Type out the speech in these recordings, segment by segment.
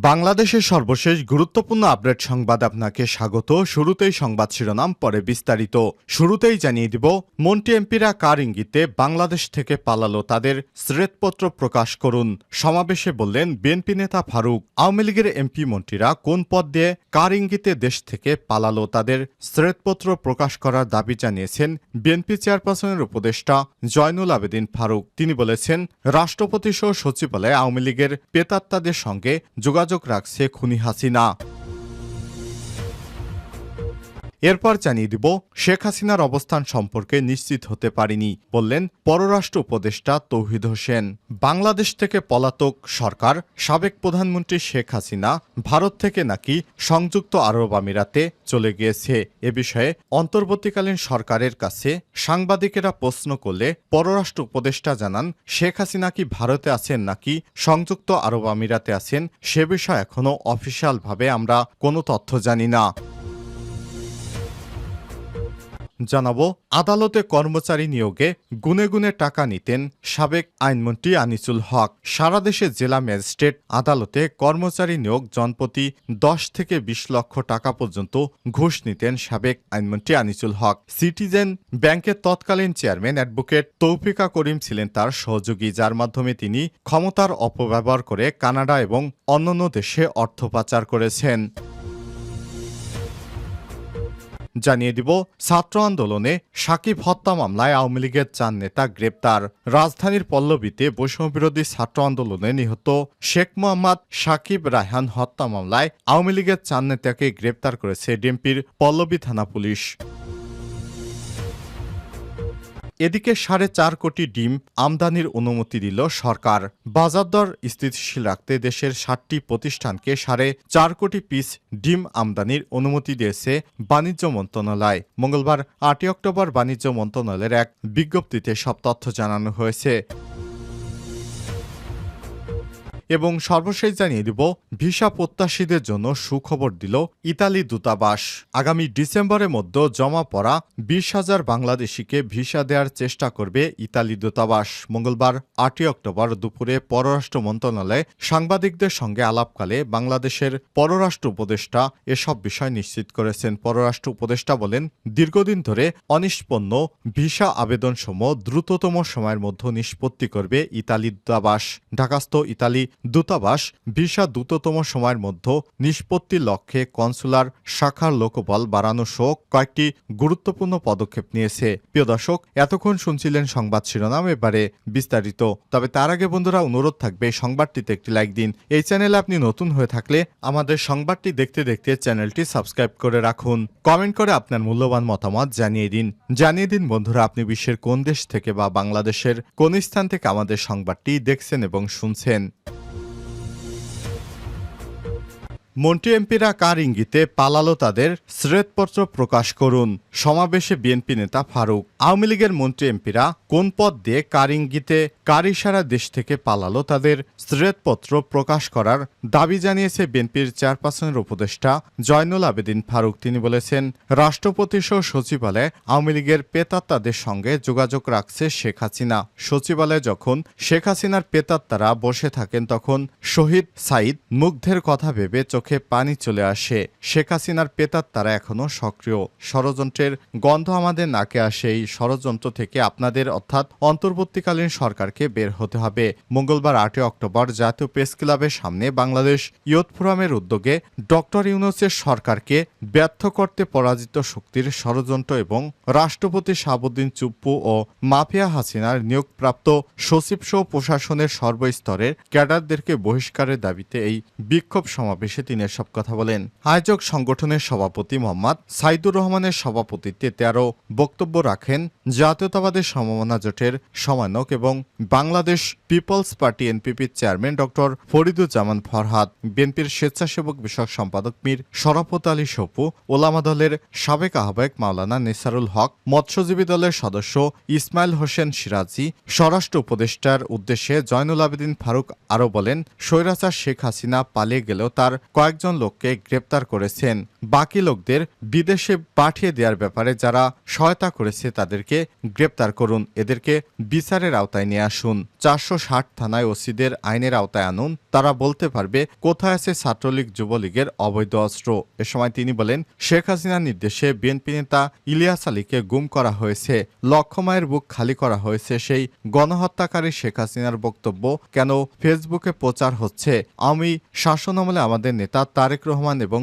বাংলাদেশের সর্বশেষ গুরুত্বপূর্ণ আপডেট সংবাদ আপনাকে স্বাগত। শুরুতেই সংবাদ শিরোনাম, পরে বিস্তারিত। শুরুতেই জানিয়ে দিব মন্টি এমপিরা কার ইঙ্গিতে বাংলাদেশ থেকে পালালো তাদের শ্রেতপত্র প্রকাশ করুন? সমাবেশে বললেন বিএনপি নেতা ফারুক। আওয়ামী লীগের এমপি মন্ত্রীরা কোন পদ দিয়ে কার ইঙ্গিতে দেশ থেকে পালালো তাদের শ্রেতপত্র প্রকাশ করার দাবি জানিয়েছেন বিএনপি চেয়ারপারসনের উপদেষ্টা জয়নুল আবেদিন ফারুক। তিনি বলেছেন, রাষ্ট্রপতি সহ সচিবালয়ে আওয়ামী লীগের পেতাত্তাদের সঙ্গে যোগাযোগ রাখছে খুনি হাসিনা। এরপর জানিয়ে দিব, শেখ হাসিনার অবস্থান সম্পর্কে নিশ্চিত হতে পারিনি, বললেন পররাষ্ট্র উপদেষ্টা তৌহিদ হোসেন। বাংলাদেশ থেকে পলাতক সরকার, সাবেক প্রধানমন্ত্রী শেখ হাসিনা, ভারত থেকে নাকি সংযুক্ত আরব আমিরাতে চলে গিয়েছে। এ বিষয়ে অন্তর্বর্তীকালীন সরকারের কাছে সাংবাদিকেরা প্রশ্ন করলে পররাষ্ট্র উপদেষ্টা জানান, শেখ হাসিনা কি ভারতে আছেন নাকি সংযুক্ত আরব আমিরাতে আছেন, সে বিষয়ে এখনও অফিসিয়ালভাবে আমরা কোনো তথ্য জানি না। জানাব, আদালতে কর্মচারী নিয়োগে গুনে গুনে টাকা নিতেন সাবেক আইনমন্ত্রী আনিসুল হক। সারা দেশে জেলা ম্যাজিস্ট্রেট আদালতে কর্মচারী নিয়োগ জনপ্রতি দশ থেকে বিশ লক্ষ টাকা পর্যন্ত ঘুষ নিতেন সাবেক আইনমন্ত্রী আনিসুল হক। সিটিজেন ব্যাংকের তৎকালীন চেয়ারম্যান অ্যাডভোকেট তৌফিকা করিম ছিলেন তার সহযোগী, যার মাধ্যমে তিনি ক্ষমতার অপব্যবহার করে কানাডা এবং অন্যান্য দেশে অর্থ পাচার করেছেন। জানিয়ে দিব, ছাত্র আন্দোলনে সাকিব হত্যা মামলায় আওয়ামী লীগের চার নেতা গ্রেপ্তার। রাজধানীর পল্লবীতে বৈষম্যবিরোধী ছাত্র আন্দোলনে নিহত শেখ মোহাম্মদ সাকিব রায়হান হত্যা মামলায় আওয়ামী লীগের চার নেতাকে গ্রেপ্তার করেছে ডিএমপির পল্লবী থানা পুলিশ। এদিকে সাড়ে চার কোটি ডিম আমদানির অনুমতি দিল সরকার। বাজার দর স্থিতিশীল রাখতে দেশের ষাটটি প্রতিষ্ঠানকে সাড়ে চার কোটি পিস ডিম আমদানির অনুমতি দিয়েছে বাণিজ্য মন্ত্রণালয়। মঙ্গলবার আটই অক্টোবর বাণিজ্য মন্ত্রণালয়ের এক বিজ্ঞপ্তিতে সব তথ্য জানানো হয়েছে। এবং সর্বশেষ জানিয়ে দিব, ভিসা প্রত্যাশীদের জন্য সুখবর দিল ইতালি দূতাবাস। আগামী ডিসেম্বরের মধ্যে জমা পড়া বিশ হাজার বাংলাদেশিকে ভিসা দেওয়ার চেষ্টা করবে ইতালি দূতাবাস। মঙ্গলবার আটই অক্টোবর দুপুরে পররাষ্ট্র মন্ত্রণালয়ে সাংবাদিকদের সঙ্গে আলাপকালে বাংলাদেশের পররাষ্ট্র উপদেষ্টা এসব বিষয় নিশ্চিত করেছেন। পররাষ্ট্র উপদেষ্টা বলেন, দীর্ঘদিন ধরে অনিষ্পন্ন ভিসা আবেদনসমূহ দ্রুততম সময়ের মধ্যে নিষ্পত্তি করবে ইতালি দূতাবাস। ঢাকাস্থ ইতালি দূতাবাস ভিসা দ্রুততম সময়ের মধ্যে নিষ্পত্তির লক্ষ্যে কনসুলার শাখার লোকবল বাড়ানো সহ কয়েকটি গুরুত্বপূর্ণ পদক্ষেপ নিয়েছে। প্রিয় দর্শক, এতক্ষণ শুনছিলেন সংবাদ শিরোনাম। এবারে বিস্তারিত। তবে তার আগে বন্ধুরা, অনুরোধ থাকবে সংবাদটিতে একটি লাইক দিন। এই চ্যানেলে আপনি নতুন হয়ে থাকলে আমাদের সংবাদটি দেখতে দেখতে চ্যানেলটি সাবস্ক্রাইব করে রাখুন। কমেন্ট করে আপনার মূল্যবান মতামত জানিয়ে দিন। জানিয়ে দিন বন্ধুরা, আপনি বিশ্বের কোন দেশ থেকে বা বাংলাদেশের কোন স্থান থেকে আমাদের সংবাদটি দেখছেন এবং শুনছেন। মন্ত্রী এমপিরা কার ইঙ্গিতে পালালো তাদের শ্রেতপত্র প্রকাশ করুন? সমাবেশে বিএনপি নেতা ফারুক। আওয়ামী লীগের মন্ত্রী এমপিরা কোন পদ দিয়ে কার ইঙ্গিতে, কার ইশারা দেশ থেকে পালালো তাদের শ্রেতপত্র প্রকাশ করার দাবি জানিয়েছে বিএনপির চেয়ারপারসনের উপদেষ্টা জয়নুল আবেদিন ফারুক। তিনি বলেছেন, রাষ্ট্রপতি সহ সচিবালয়ে আওয়ামী লীগের পেতাত্তাদের সঙ্গে যোগাযোগ রাখছে শেখ হাসিনা। সচিবালয়ে যখন শেখ হাসিনার পেতাত্তারা বসে থাকেন, তখন শহীদ সাইদ মুগ্ধের কথা ভেবে চোখে পানি চলে আসে। শেখ হাসিনার পেতাত্তারা এখনও সক্রিয়। ষড়যন্ত্রের গন্ধ আমাদের নাকে আসে এই ষড়যন্ত্র থেকে আপনাদের, অর্থাৎ অন্তর্বর্তীকালীন সরকারকে বের হতে হবে। মঙ্গলবার আটই অক্টোবর জাতীয় প্রেস ক্লাবের সামনে বাংলাদেশ ইয়ুথ ফোরামের উদ্যোগে ডক্টর ইউনুসের সরকারকে ব্যর্থ করতে পরাজিত শক্তির ষড়যন্ত্র এবং রাষ্ট্রপতি শাহাবুদ্দিন চুপ্পু ও মাফিয়া হাসিনার নিয়োগপ্রাপ্ত সচিব সহ প্রশাসনের সর্বস্তরের ক্যাডারদেরকে বহিষ্কারের দাবিতে এই বিক্ষোভ সমাবেশে তিনি এসব কথা বলেন। আয়োজক সংগঠনের সভাপতি মোহাম্মদ সাইদুর রহমানের সভাপতিত্বে তেরো বক্তব্য রাখেন জাতীয়তাবাদের সমমনা জোটের সমন্বয়ক এবং বাংলাদেশ পিপলস পার্টি এনপিপির চেয়ারম্যান ডক্টর ফরিদুজ্জামান ফরহাদ, বিএনপির স্বেচ্ছাসেবক বিষয়ক সম্পাদক মীর শরাফত আলী সপু ওলামা দলের সাবেক আহ্বায়ক মাওলানা নিসারুল হক, মৎস্যজীবী দলের সদস্য ইসমাইল হোসেন সিরাজি, স্বরাষ্ট্র উপদেষ্টার উদ্দেশ্যে জয়নুল আবেদিন ফারুক আরও বলেন, স্বৈরাচার শেখ হাসিনা পালিয়ে গেলেও তার কয়েকজন লোককে গ্রেপ্তার করেছেন। বাকি লোকদের বিদেশে পাঠিয়ে দেওয়ার ব্যাপারে যারা সহায়তা করেছে তাদেরকে গ্রেপ্তার করুন। এদেরকে বিচারের আওতায় নিয়ে আসুন। চারশো ষাট থানায় ওসিদের আইনের আওতায় আনুন। তারা বলতে পারবে, কোথায় আছে ছাত্রলীগ, যুবলীগের অবৈধ অস্ত্র। এ সময় তিনি বলেন, শেখ হাসিনার নির্দেশে বিএনপি নেতা ইলিয়াস আলীকে গুম করা হয়েছে। লক্ষমায়ের বুক খালি করা হয়েছে সেই গণহত্যাকারী শেখ হাসিনার বক্তব্য কেন ফেসবুকে প্রচার হচ্ছে? আমি শাসনামলে আমাদের নেতা তারেক রহমান এবং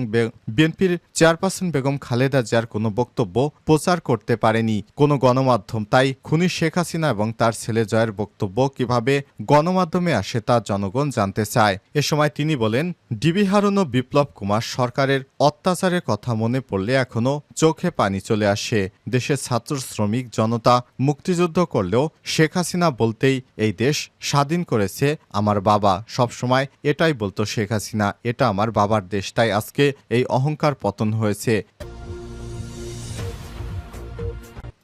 বিএনপির চেয়ারপারসন বেগম খালেদা জিয়ার কোনো বক্তব্য প্রচার করতে পারেনি, কোনো গণমাধ্যম। তাই খুনি শেখ হাসিনা এবং তার ছেলে জয়ের বক্তব্য কীভাবে গণমাধ্যমে আসে তা জনগণ জানতে চায়। এ সময় তিনি বলেন, ডিবি হারুন ও বিপ্লব কুমার সরকারের অত্যাচারের কথা মনে পড়লে এখনও চোখে পানি চলে আসে। দেশের ছাত্র শ্রমিক জনতা মুক্তিযুদ্ধ করলেও শেখ হাসিনা বলতেই এই দেশ স্বাধীন করেছে আমার বাবা। সবসময় এটাই বলতো শেখ হাসিনা, এটা আমার বাবার দেশ। তাই আজকে এই অহংকার পতন হয়েছে।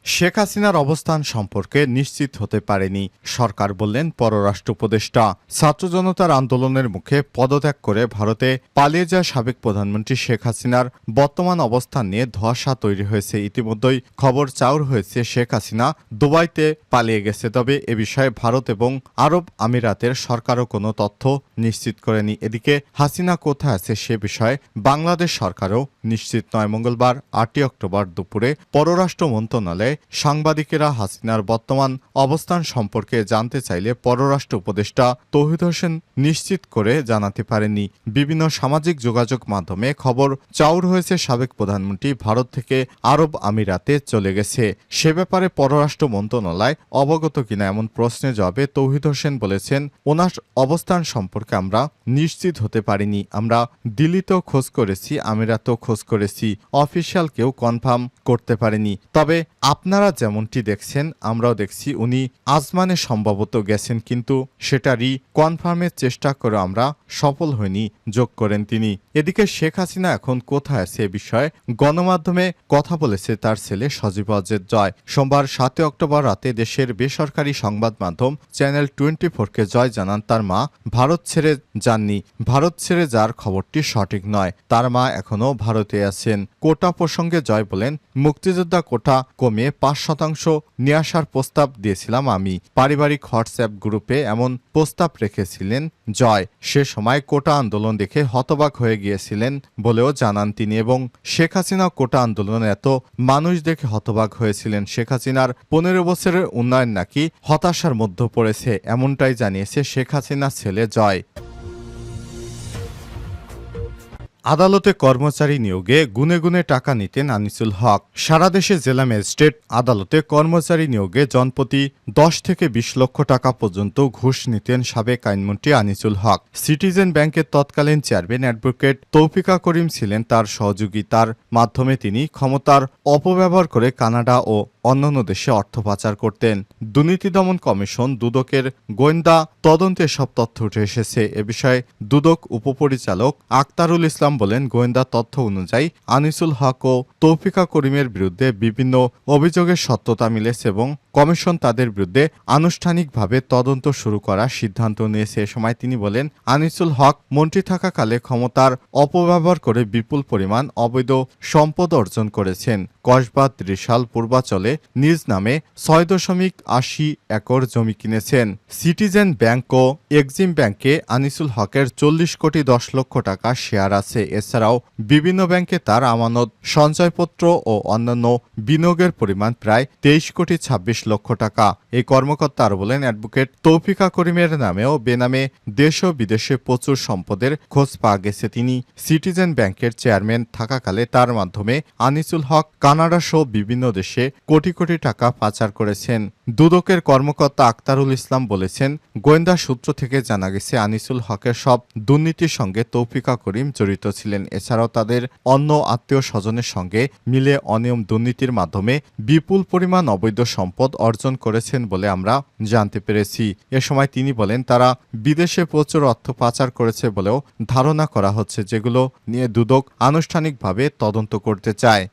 শেখ হাসিনার অবস্থান সম্পর্কে নিশ্চিত হতে পারেনি। সরকার বললেন পররাষ্ট্র উপদেষ্টা। ছাত্র জনতার আন্দোলনের মুখে পদত্যাগ করে ভারতে পালিয়ে যাওয়া সাবেক প্রধানমন্ত্রী শেখ হাসিনার বর্তমান অবস্থান নিয়ে ধোঁয়াশা তৈরি হয়েছে। ইতিমধ্যেই খবর চাউর হয়েছে, শেখ হাসিনা দুবাইতে পালিয়ে গেছে। তবে এ বিষয়ে ভারত এবং আরব আমিরাতের সরকারও কোনো তথ্য নিশ্চিত করেনি। এদিকে হাসিনা কোথায় আছে সে বিষয়ে বাংলাদেশ সরকারও নিশ্চিত নয়। মঙ্গলবার আটই অক্টোবর দুপুরে পররাষ্ট্র মন্ত্রণালয়ে সাংবাদিকেরা হাসিনার বর্তমান অবস্থান সম্পর্কে জানতে চাইলে পররাষ্ট্র উপদেষ্টা তৌহিদ হোসেন নিশ্চিত করে জানাতে পারেনি বিভিন্ন সামাজিক যোগাযোগ মাধ্যমে খবর চাউর হয়েছে সাবেক প্রধানমন্ত্রী ভারত থেকে আরব আমিরাতে চলে গেছে। সে ব্যাপারে পররাষ্ট্র মন্ত্রণালয় অবগত কিনা এমন প্রশ্নের জবাবে তৌহিদ হোসেন বলেছেন, ওনার অবস্থান সম্পর্কে আমরা নিশ্চিত হতে পারিনি। আমরা দিল্লিতেও খোঁজ করেছি, আমিরাতেও খোঁজ করেছি। অফিসিয়াল কেউ কনফার্ম করতে পারেনি। তবে আপনারা যেমনটি দেখছেন, আমরাও দেখছি, উনি আজমানে সম্ভবত গেছেন, কিন্তু সেটারই কনফার্মের চেষ্টা করে আমরা সফল হইনি, যোগ করেন তিনি। এদিকে শেখ হাসিনা এখন কোথায় আছে এ বিষয়ে গণমাধ্যমে কথা বলেছে তার ছেলে সজীব অজের জয়। সোমবার সাতই অক্টোবর রাতে দেশের বেসরকারি সংবাদ মাধ্যম চ্যানেল টোয়েন্টি ফোরকে জয় জানান তার মা, ভারত ছেড়ে যাননি। ভারত ছেড়ে যার খবরটি সঠিক নয়, তার মা এখনও ভারতে আছেন। কোটা প্রসঙ্গে জয় বলেন মুক্তিযোদ্ধা কোটা কমিয়ে পাঁচ শতাংশ নিয়ে আসার প্রস্তাব দিয়েছিলাম আমি। পারিবারিক হোয়াটসঅ্যাপ গ্রুপে এমন প্রস্তাব রেখেছিলেন জয়। সে সময় কোটা আন্দোলন দেখে হতবাক হয়ে গিয়েছিলেন বলেও জানান তিনি এবং শেখ হাসিনা কোটা আন্দোলনে এত মানুষ দেখে হতবাক হয়েছিলেন শেখ হাসিনার পনেরো বছরের উন্নয়ন নাকি হতাশার মধ্যে পড়েছে এমনটাই জানিয়েছে শেখ হাসিনার ছেলে জয়। আদালতে কর্মচারী নিয়োগে গুনে গুনে টাকা নিতেন আনিসুল হক। সারা দেশে জেলা ম্যাজিস্ট্রেট আদালতে কর্মচারী নিয়োগে জনপ্রতি দশ থেকে বিশ লক্ষ টাকা পর্যন্ত ঘুষ নিতেন সাবেক আইনমন্ত্রী আনিসুল হক। সিটিজেন ব্যাংকের তৎকালীন চেয়ারম্যান অ্যাডভোকেট তৌফিকা করিম ছিলেন তার সহযোগী তার মাধ্যমে তিনি ক্ষমতার অপব্যবহার করে কানাডা ও অন্যান্য দেশে অর্থ পাচার করতেন। দুর্নীতি দমন কমিশন দুদকের গোয়েন্দা তদন্তে সব তথ্য উঠে এসেছে। এ বিষয়ে দুদক উপপরিচালক আক্তারুল ইসলাম বলেন গোয়েন্দা তথ্য অনুযায়ী আনিসুল হক ও তৌফিকা করিমের বিরুদ্ধে বিভিন্ন অভিযোগের সত্যতা মিলেছে এবং কমিশন তাদের বিরুদ্ধে আনুষ্ঠানিকভাবে তদন্ত শুরু করার সিদ্ধান্ত নিয়েছে। এ সময় তিনি বলেন, আনিসুল হক মন্ত্রী থাকাকালে ক্ষমতার অপব্যবহার করে বিপুল পরিমাণ অবৈধ সম্পদ অর্জন করেছেন। কসবা ত্রিশাল পূর্বাচলে নিজ নামে ছয় দশমিক আশি একর জমি কিনেছেন। সিটিজেন ব্যাংক ও এক্সিম ব্যাংকে আনিসুল হকের চল্লিশ কোটি দশ লক্ষ টাকা শেয়ার আছে। এছাড়াও বিভিন্ন ব্যাংকে তার আমানত, সঞ্চয়পত্র ও অন্যান্য বিনিয়োগের পরিমাণ প্রায় তেইশ কোটি ছাব্বিশ লক্ষ টাকা। এই কর্মকর্তা আরও বলেন, অ্যাডভোকেট তৌফিকা করিমের নামেও বেনামে দেশ ও বিদেশে প্রচুর সম্পদের খোঁজ পাওয়া গেছে তিনি। সিটিজেন ব্যাংকের চেয়ারম্যান থাকাকালে তার মাধ্যমে আনিসুল হক কানাডা সহ বিভিন্ন দেশে কোটি কোটি টাকা পাচার করেছেন। দুদকের কর্মকর্তা আক্তারুল ইসলাম বলেছেন, গোয়েন্দা সূত্র থেকে জানা গেছে, আনিসুল হকের সব দুর্নীতির সঙ্গে তৌফিকা করিম জড়িত ছিলেন। এছাড়াও তাদের অন্য আত্মীয় স্বজনের সঙ্গে মিলে অনিয়ম দুর্নীতির মাধ্যমে বিপুল পরিমাণ অবৈধ সম্পদ অর্জন করেছেন বলে আমরা জানতে পেরেছি। এ সময় তিনি বলেন, তারা বিদেশে প্রচুর অর্থ পাচার করেছে বলেও ধারণা করা হচ্ছে, যেগুলো নিয়ে দুদক আনুষ্ঠানিকভাবে তদন্ত করতে চায়।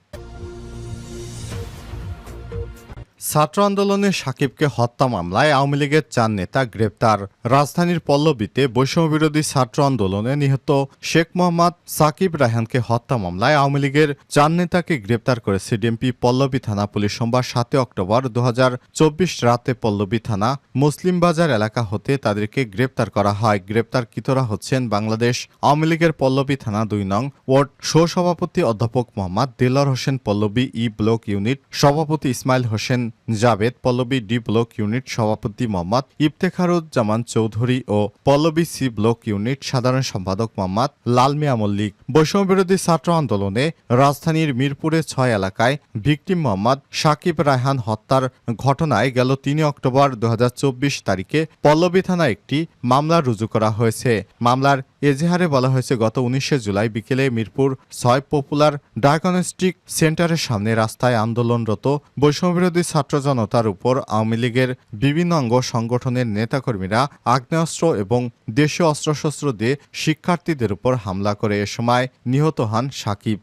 ছাত্র আন্দোলনে সাকিবকে হত্যা মামলায় আওয়ামী লীগের চার নেতা গ্রেপ্তার। রাজধানীর পল্লবীতে বৈষম্যবিরোধী ছাত্র আন্দোলনে নিহত শেখ মোহাম্মদ সাকিব রায়হানকে হত্যা মামলায় আওয়ামী লীগের চার নেতাকে গ্রেপ্তার করেছে ডিএমপি পল্লবী থানা পুলিশ সোমবার সাতই অক্টোবর দু হাজার চব্বিশ রাতে পল্লবী থানা মুসলিম বাজার এলাকা হতে তাদেরকে গ্রেপ্তার করা হয়। গ্রেপ্তারকৃতরা হচ্ছেন বাংলাদেশ আওয়ামী লীগের পল্লবী থানা দুই নং ওয়ার্ড সহসভাপতি অধ্যাপক Mohammad Delar Hossain Pallabi E block unit সভাপতি Ismail Hossain Jabed Pallabi D block unit সভাপতি মোহাম্মদ ইফতেখারুজ্জামান চৌধুরী ও পল্লবী সি ব্লক ইউনিট সাধারণ সম্পাদক মোহাম্মদ লাল মিয়া মল্লিক। বৈষম্যবিরোধী ছাত্র আন্দোলনে রাজধানীর মিরপুরে ছয় এলাকায় ভিকটিম মোহাম্মদ সাকিব রায়হান হত্যার ঘটনায় গেল তিন অক্টোবর দু হাজার চব্বিশ তারিখে পল্লবী থানায় একটি মামলা রুজু করা হয়েছে। মামলার এজেহারে বলা হয়েছে, গত উনিশে জুলাই বিকেলে মিরপুর ছয় পপুলার ডায়াগনস্টিক সেন্টারের সামনে রাস্তায় আন্দোলনরত বৈষম্যবিরোধী ছাত্র জনতার উপর আওয়ামী লীগের বিভিন্ন অঙ্গ সংগঠনের নেতাকর্মীরা আগ্নেয়াস্ত্র এবং দেশীয় অস্ত্রশস্ত্র দিয়ে শিক্ষার্থীদের উপর হামলা করে এ সময় নিহত হন সাকিব।